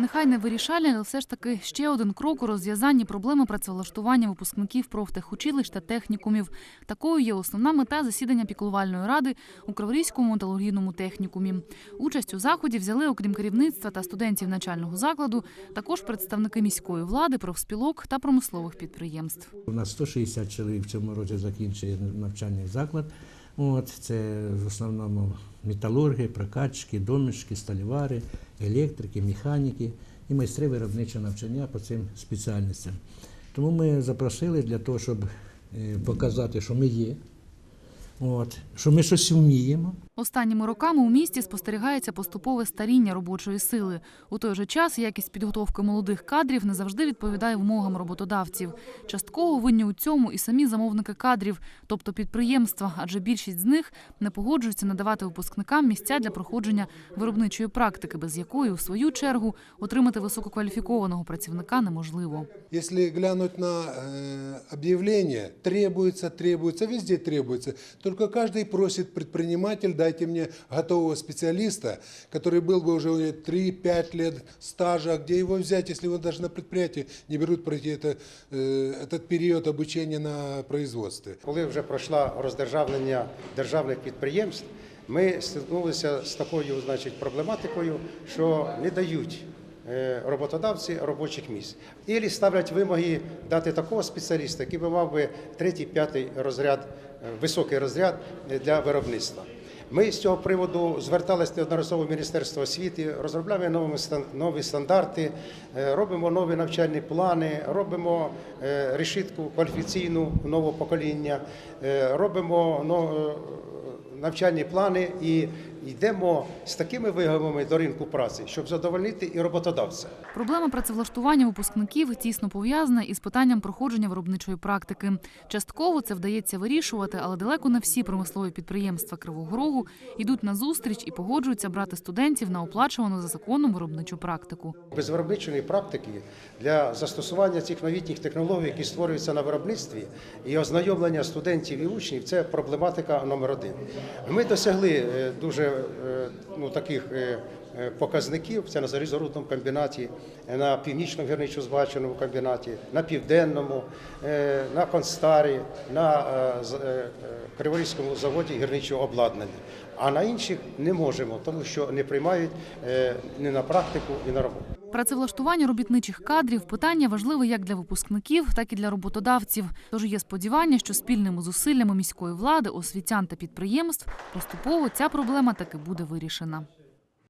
Нехай не вирішальний, але все ж таки ще один крок у розв'язанні проблеми працевлаштування випускників профтехучилищ та технікумів. Такою є основна мета засідання піклувальної ради у Криворізькому металургійному технікумі. Участь у заході взяли, окрім керівництва та студентів начального закладу, також представники міської влади, профспілок та промислових підприємств. У нас 160 чоловік в цьому році закінчує навчальний заклад. От, це в основному металурги, прокатчики, домішки, сталівари, електрики, механіки і майстри виробничого навчання по цим спеціальностям. Тому ми запросили для того, щоб е, показати, що ми є, от, що ми щось вміємо. Останніми роками у місті спостерігається поступове старіння робочої сили. У той же час якість підготовки молодих кадрів не завжди відповідає вимогам роботодавців. Частково винні у цьому і самі замовники кадрів, тобто підприємства, адже більшість з них не погоджуються надавати випускникам місця для проходження виробничої практики, без якої, у свою чергу, отримати висококваліфікованого працівника неможливо. Если глянуть на э, объявление, требуется, требуется, везде требуется. Только каждый просит предприниматель, дайте мне готового специалиста, который был бы уже у него 3-5 лет стажа, где его взять, если он даже на предприятии не берут пройти это, э, этот период обучения на производстве. Коли вже пройшло роздержавлення державних підприємств, ми стикнулися з такою значить, проблематикою, що не дають е, роботодавці робочих місць. Ілі ставлять вимоги дати такого спеціаліста, який би мав би третій, п'ятий розряд, е, високий розряд е, для виробництва. Ми з цього приводу зверталися неодноразово в Міністерство освіти, розробляємо нові, стандарти, е, робимо нові навчальні плани, робимо е, решітку кваліфікаційну нового покоління, е, робимо е, навчальні плани і йдемо з такими вимогами до ринку праці, щоб задовольнити і роботодавця. Проблема працевлаштування випускників тісно пов'язана із питанням проходження виробничої практики. Частково це вдається вирішувати, але далеко не всі промислові підприємства Кривого Рогу йдуть на зустріч і погоджуються брати студентів на оплачувану за законом виробничу практику. Без виробничої практики для застосування цих новітніх технологій, які створюються на виробництві, і ознайомлення студентів і учнів це проблематика номер один. Ми досягли е, е, ну, таких е, е, показників. Це на залізорудному комбінаті, на північному гірничо-збагаченому комбінаті, на південному, на Констарі, на Криворізькому заводі гірничого обладнання. А на інших не можемо, тому що не приймають ні на практику, ні на роботу. Працевлаштування робітничих кадрів питання важливе як для випускників, так і для роботодавців. Тож є сподівання, що спільними зусиллями міської влади, освітян та підприємств поступово ця проблема таки буде вирішена.